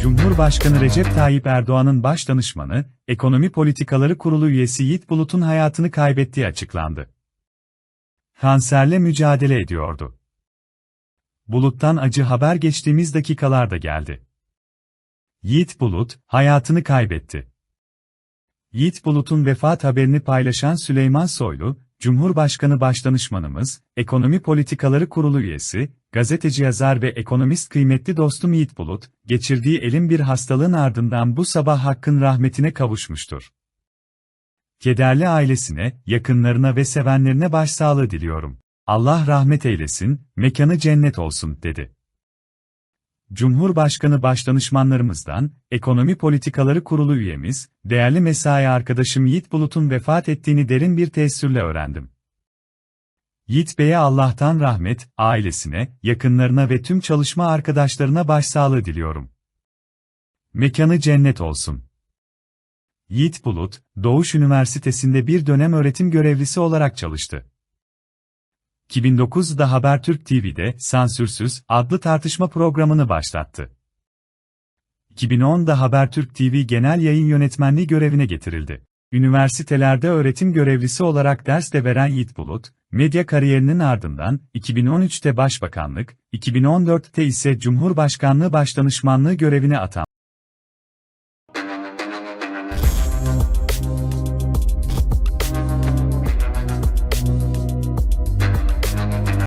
Cumhurbaşkanı Recep Tayyip Erdoğan'ın baş danışmanı, Ekonomi Politikaları Kurulu üyesi Yiğit Bulut'un hayatını kaybettiği açıklandı. Kanserle mücadele ediyordu. Bulut'tan acı haber geçtiğimiz dakikalarda geldi. Yiğit Bulut, hayatını kaybetti. Yiğit Bulut'un vefat haberini paylaşan Süleyman Soylu, Cumhurbaşkanı Başdanışmanımız, Ekonomi Politikaları Kurulu üyesi, gazeteci yazar ve ekonomist kıymetli dostum Yiğit Bulut, geçirdiği elin bir hastalığın ardından bu sabah Hakk'ın rahmetine kavuşmuştur. Kederli ailesine, yakınlarına ve sevenlerine başsağlığı diliyorum. Allah rahmet eylesin, mekanı cennet olsun, dedi. Cumhurbaşkanı Başdanışmanlarımızdan, Ekonomi Politikaları Kurulu üyemiz, değerli mesai arkadaşım Yiğit Bulut'un vefat ettiğini derin bir teessürle öğrendim. Yiğit Bey'e Allah'tan rahmet, ailesine, yakınlarına ve tüm çalışma arkadaşlarına başsağlığı diliyorum. Mekanı cennet olsun. Yiğit Bulut, Doğuş Üniversitesi'nde bir dönem öğretim görevlisi olarak çalıştı. 2009'da Habertürk TV'de Sansürsüz adlı tartışma programını başlattı. 2010'da Habertürk TV Genel Yayın Yönetmenliği görevine getirildi. Üniversitelerde öğretim görevlisi olarak ders de veren Yiğit Bulut, medya kariyerinin ardından 2013'te Başbakanlık, 2014'te ise Cumhurbaşkanlığı Başdanışmanlığı görevine atandı.